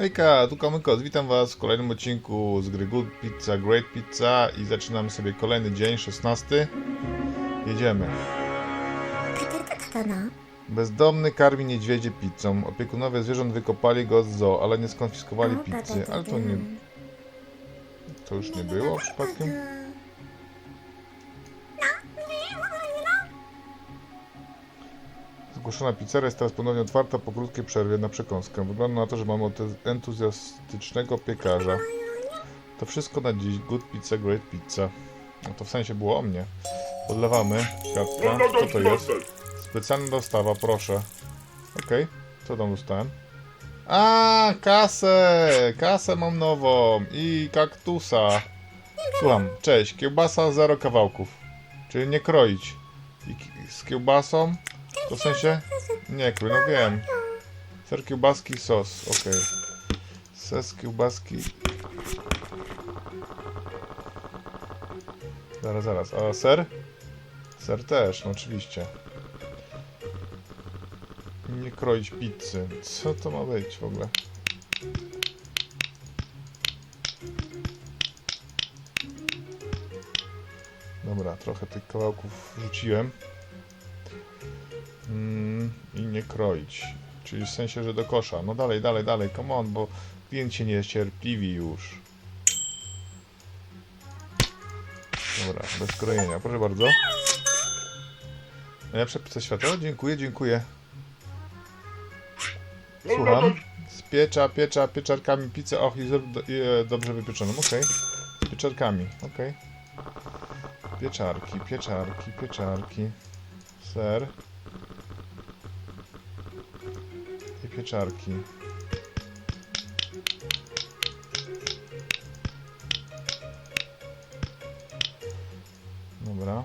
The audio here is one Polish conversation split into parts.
Hejka, tu Kamykos, witam was w kolejnym odcinku z gry Good Pizza, Great Pizza i zaczynamy sobie kolejny dzień, 16. Jedziemy. No. Bezdomny karmi niedźwiedzie pizzą. Opiekunowie zwierząt wykopali go z zoo, ale nie skonfiskowali pizzy. Ale to nie... To już nie było przypadkiem? Zgłoszona pizzeria jest teraz ponownie otwarta po krótkiej przerwie na przekąskę. Wygląda na to, że mamy entuzjastycznego piekarza. To wszystko na dziś. Good pizza, great pizza. No to w sensie było o mnie. Podlewamy. Kwiatka. Co to jest? Specjalna dostawa, proszę. Okej. Co tam dostałem? A, kasę! Kasę mam nową i kaktusa. Słucham, cześć. Kiełbasa zero kawałków. Czyli nie kroić. I z kiełbasą? To w sensie? Nie krój, no wiem. Ser kiełbaski, sos, okej. Ses kiełbaski. Zaraz, zaraz. A ser? Ser też, no oczywiście. Nie kroić pizzy. Co to ma być w ogóle? Dobra, trochę tych kawałków rzuciłem. Nie kroić. Czyli w sensie, że do kosza. No dalej, dalej, dalej, come on, bo klient się niecierpliwi już. Dobra, bez krojenia, proszę bardzo. Najlepsza pizza świata? Dziękuję, dziękuję. Słucham. Z piecza, piecza, pieczarkami pizzę. Och, i, i e, dobrze wypieczoną. Okej. Z pieczarkami. Okej. Pieczarki, pieczarki, pieczarki. Ser. Pieczarki. Dobra.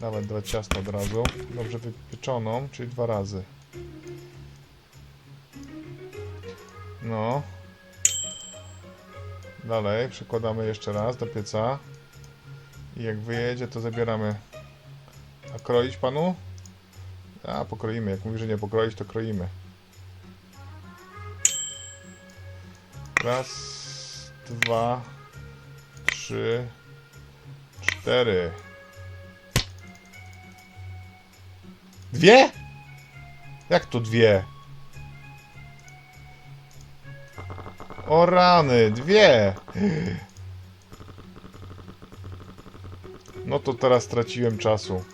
Dawaj dwa ciasta od razu. Dobrze wypieczoną, czyli dwa razy. No. Dalej, przekładamy jeszcze raz do pieca. I jak wyjedzie, to zabieramy. A kroić panu? A, pokroimy. Jak mówi, że nie pokroić, to kroimy. Raz, dwa, trzy, cztery. Dwie? Jak to dwie? O rany, dwie! No to teraz straciłem czasu.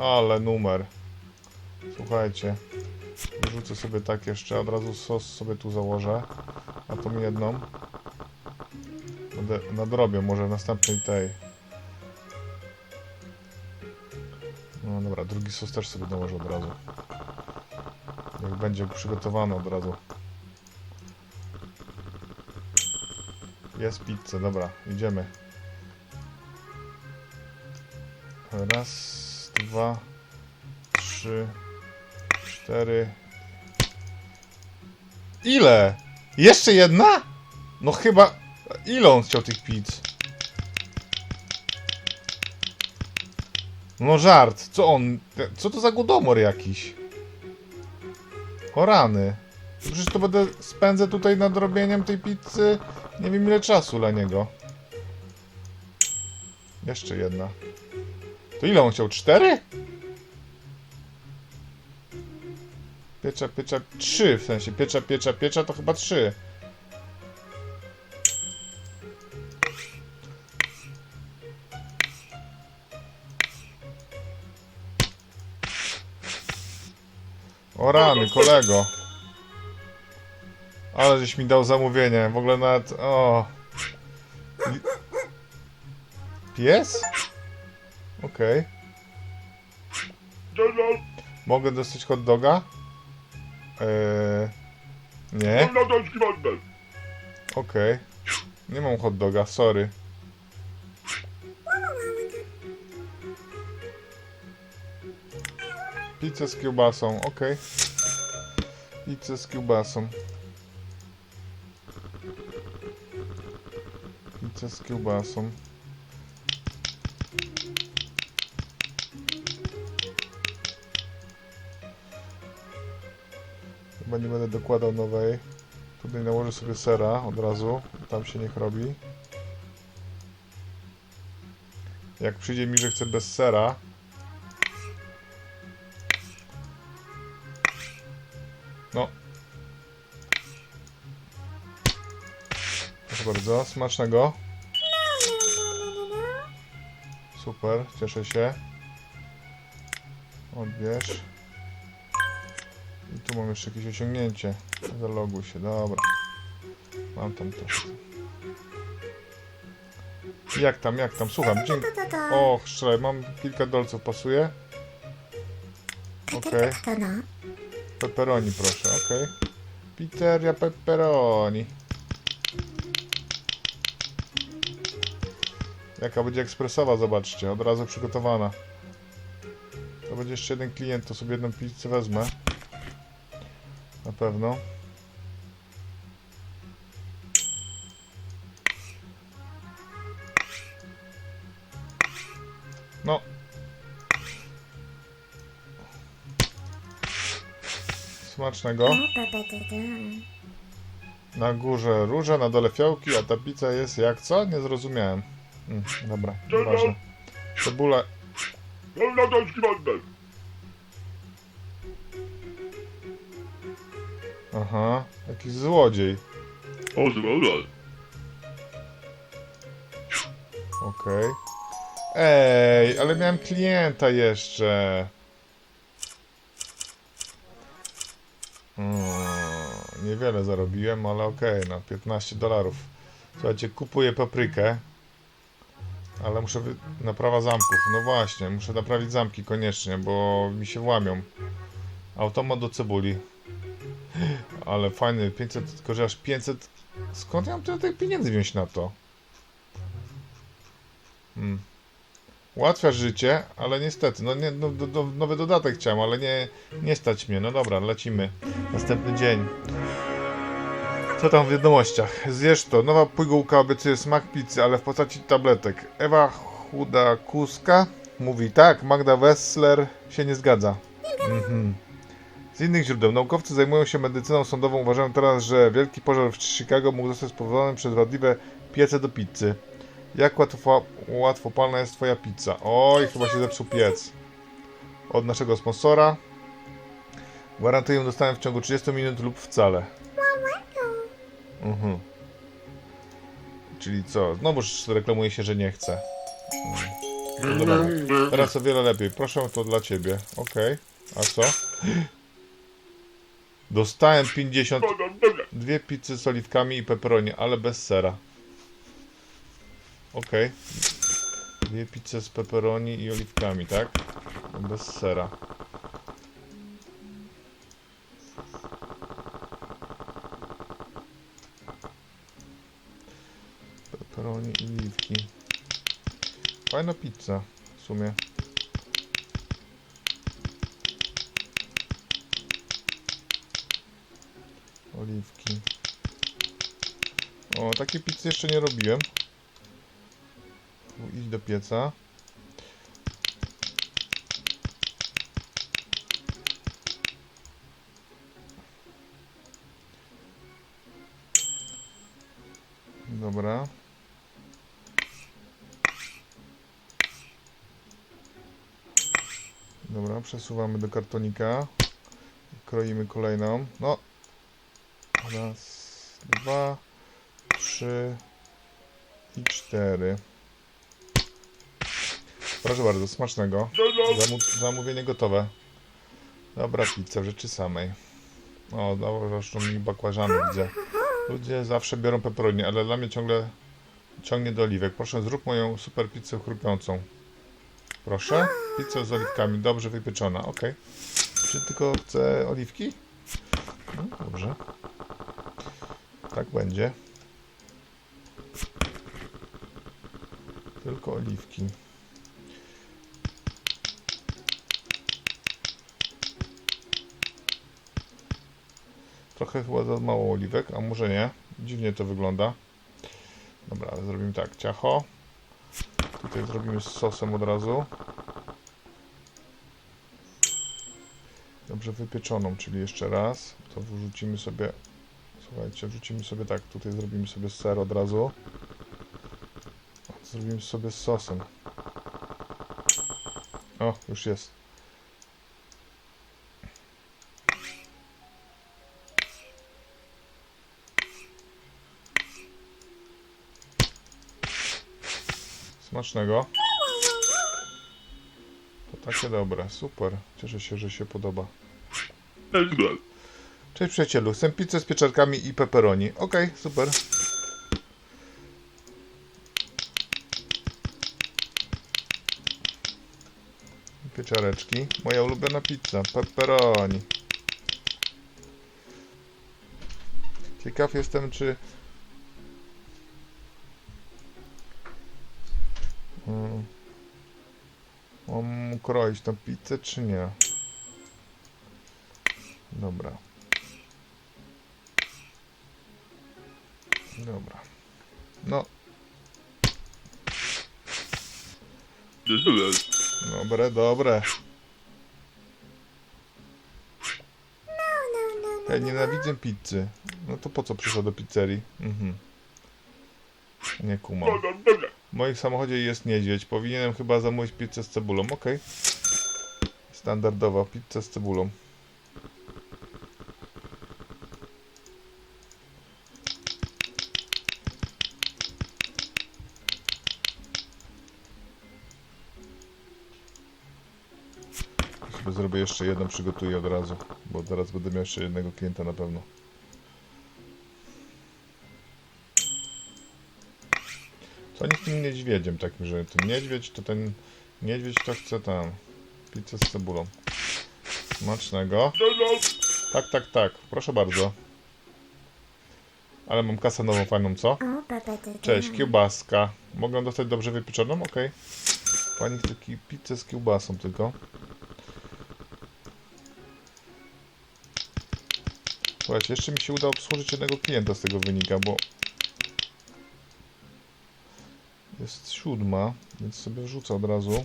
Ale numer. Słuchajcie. Wyrzucę sobie tak jeszcze, od razu sos sobie tu założę. A tą jedną. Będę nadrobię może w następnej tej. No dobra, drugi sos też sobie dołożę od razu. Jak będzie przygotowany od razu. Jest pizza, dobra, idziemy. Raz, dwa, trzy, cztery. Ile? Jeszcze jedna? No chyba... Ile on chciał tych pizz? No żart, co on... Co to za głodomor jakiś? O rany. Przecież to będę spędzę tutaj nad robieniem tej pizzy nie wiem ile czasu dla niego. Jeszcze jedna. To ile on chciał? Cztery? Piecza, piecza, trzy w sensie. Piecza, piecza, piecza to chyba trzy. O rany, kolego. Ale żeś mi dał zamówienie. W ogóle nawet... O. Pies? Okej. Mogę dostać hot doga? Eee, nie? Okej. Nie mam hot doga, sorry. Pizza z kiełbasą, okej. Pizza z kiełbasą. Pizza z kiełbasą. Nie będę dokładał nowej. Tutaj nałożę sobie sera od razu. Tam się niech robi. Jak przyjdzie mi, że chcę bez sera. No. Proszę bardzo, smacznego. Super, cieszę się. Odbierz. Tu mam jeszcze jakieś osiągnięcie. Zaloguj się, dobra. Mam tam to. Jak tam, jak tam? Słucham, dzięki. To, to, to. O, strzelaj, mam kilka dolców, pasuje? Okej. No. Pepperoni proszę, okej. Pizzeria pepperoni. Jaka będzie ekspresowa, zobaczcie, od razu przygotowana. To będzie jeszcze jeden klient, to sobie jedną pizzę wezmę. Na pewno. No. Smacznego. Na górze róże, na dole fiołki, a ta pizza jest jak co? Nie zrozumiałem. Mm, dobra, nieważne. Cebula. Aha, jakiś złodziej. O, zwoła. Okej. Ej, ale miałem klienta jeszcze. Mm, niewiele zarobiłem, ale okej, no 15 dolarów. Słuchajcie, kupuję paprykę. Ale muszę wy... naprawa zamków. No właśnie, muszę naprawić zamki koniecznie, bo mi się włamią. Automat do cebuli. Ale fajny, 500, tylko że aż 500... Skąd ja mam tyle tych pieniędzy wziąć na to? Hmm. Ułatwia życie, ale niestety, no nie, no, do, do, nowy dodatek chciałem, ale nie, nie stać mnie. No dobra, lecimy. Następny dzień. Co tam w wiadomościach? Zjesz to. Nowa pigułka obiecuje smak pizzy, ale w postaci tabletek. Ewa Chudakuska mówi tak, Magda Wessler się nie zgadza. Mhm. Z innych źródeł naukowcy zajmują się medycyną sądową. Uważają teraz, że wielki pożar w Chicago mógł zostać spowodowany przez wadliwe piece do pizzy. Jak łatwo, łatwopalna jest twoja pizza? Oj, chyba się zepsuł piec. Od naszego sponsora. Gwarantuję dostałem w ciągu 30 minut lub wcale. Mhm. Czyli co? Znowuż reklamuje się, że nie chce. No. Teraz o wiele lepiej. Proszę, to dla ciebie. Okej. A co? Dostałem 50... Dwie pizzy z oliwkami i pepperoni, ale bez sera. Okej. Dwie pizze z pepperoni i oliwkami, tak? Bez sera. Pepperoni i oliwki. Fajna pizza w sumie. Oliwki. O, takie pizzy jeszcze nie robiłem. Idź do pieca. Dobra. Dobra, przesuwamy do kartonika. Kroimy kolejną. No. Raz, dwa, trzy i cztery. Proszę bardzo, smacznego. Zamu zamówienie gotowe. Dobra, pizza w rzeczy samej. O, założą mi bakłażany, widzę. Ludzie zawsze biorą pepperoni, ale dla mnie ciągle ciągnie do oliwek. Proszę, zrób moją super pizzę chrupiącą. Proszę. Pizza z oliwkami, dobrze wypieczona, ok. Czy tylko chcę oliwki? No, dobrze. Tak będzie. Tylko oliwki. Trochę chyba za mało oliwek, a może nie. Dziwnie to wygląda. Dobra, zrobimy tak. Ciacho. Tutaj zrobimy z sosem od razu. Dobrze wypieczoną, czyli jeszcze raz. To wrzucimy sobie. Słuchajcie, wrzucimy sobie tak. Tutaj zrobimy sobie ser od razu. Zrobimy sobie z sosem. O, już jest. Smacznego. To takie dobre, super. Cieszę się, że się podoba. Cześć przyjacielu, chcę pizzę z pieczarkami i pepperoni. Okej, super. Pieczareczki. Moja ulubiona pizza, pepperoni. Ciekaw jestem, czy... Mm. Mam ukroić tą pizzę, czy nie? Dobra. Dobre, dobre. Ja nienawidzę pizzy. No to po co przyszła do pizzerii? Mhm. Nie kumam. W moim samochodzie jest niedźwiedź. Powinienem chyba zamówić pizzę z cebulą. Okej. Standardowa pizza z cebulą. Sobie zrobię jeszcze jedną, przygotuję od razu, bo zaraz będę miał jeszcze jednego klienta na pewno. Co oni z tym niedźwiedziem takim, że ten niedźwiedź to ten niedźwiedź to chce tam pizzę z cebulą. Smacznego. Tak, tak, tak. Proszę bardzo. Ale mam kasę nową fajną, co? Cześć, kiełbaska. Mogę dostać dobrze wypieczoną? Okej. Pani chce pizzę z kiełbasą tylko. Słuchajcie, jeszcze mi się uda obsłużyć jednego klienta z tego wynika, bo jest siódma, więc sobie wrzucę od razu.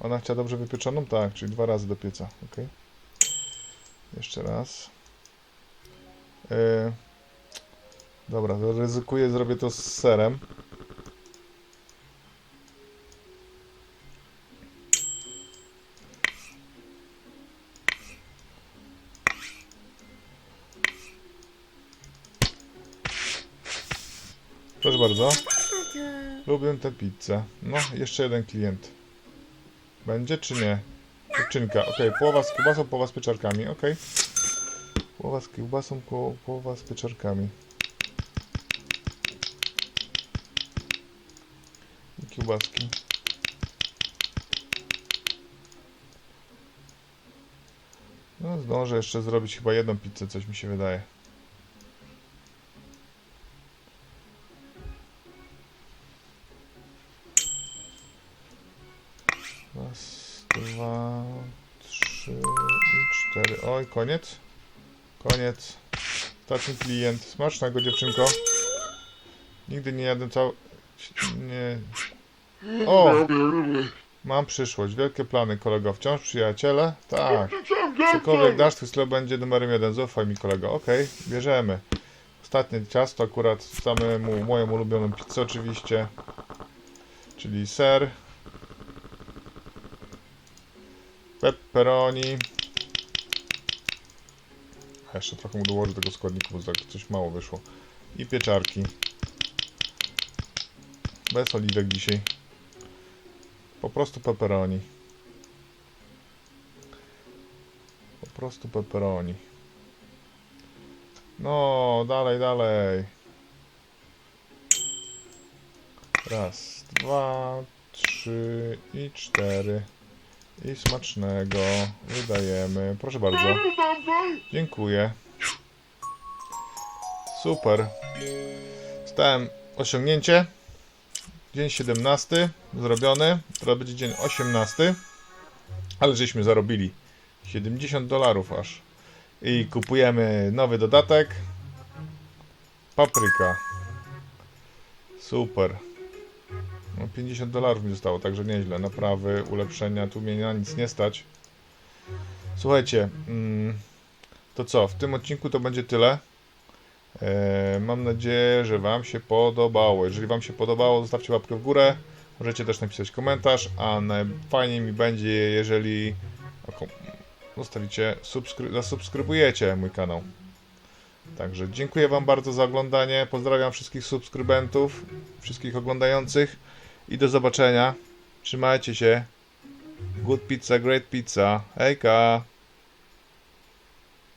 Ona chciała dobrze wypieczoną? Tak, czyli dwa razy do pieca, ok. Jeszcze raz. Yy, dobra, ryzykuję, zrobię to z serem. Lubię tę pizzę. No, jeszcze jeden klient. Będzie czy nie? Dziewczynka, okej, połowa z kiełbasą, połowa z pieczarkami, okej. Połowa z kiełbasą, połowa z pieczarkami. I kiełbaski. No, zdążę jeszcze zrobić chyba jedną pizzę, coś mi się wydaje. Koniec. Koniec. Ostatni klient. Smacznego, dziewczynko. Nigdy nie jadę cał... Nie... O! Mam przyszłość. Wielkie plany, kolego. Wciąż przyjaciele? Tak. Cokolwiek dasz, twój sklep będzie numerem jeden. Zaufaj mi, kolego. Okej, bierzemy. Ostatnie ciasto, akurat samemu moją ulubioną pizzę oczywiście. Czyli ser. Pepperoni. A jeszcze trochę mu dołożę tego składniku, bo tak coś mało wyszło. I pieczarki. Bez oliwek dzisiaj. Po prostu pepperoni. Po prostu pepperoni. No, dalej, dalej. Raz, dwa, trzy i cztery. I smacznego. Wydajemy. Proszę bardzo. Dziękuję. Super. Stałem osiągnięcie. Dzień 17 zrobiony. Teraz będzie dzień 18. Ale żeśmy zarobili 70 dolarów aż. I kupujemy nowy dodatek. Papryka. Super. No, 50 dolarów mi zostało, także nieźle. Naprawy, ulepszenia, tu mnie na nic nie stać. Słuchajcie, mm, to co? W tym odcinku to będzie tyle. E, mam nadzieję, że Wam się podobało. Jeżeli Wam się podobało, zostawcie łapkę w górę. Możecie też napisać komentarz, a najfajniej mi będzie, jeżeli zostawicie, subskry- zasubskrybujecie mój kanał. Także dziękuję Wam bardzo za oglądanie. Pozdrawiam wszystkich subskrybentów, wszystkich oglądających i do zobaczenia. Trzymajcie się. Good pizza, great pizza. Hejka!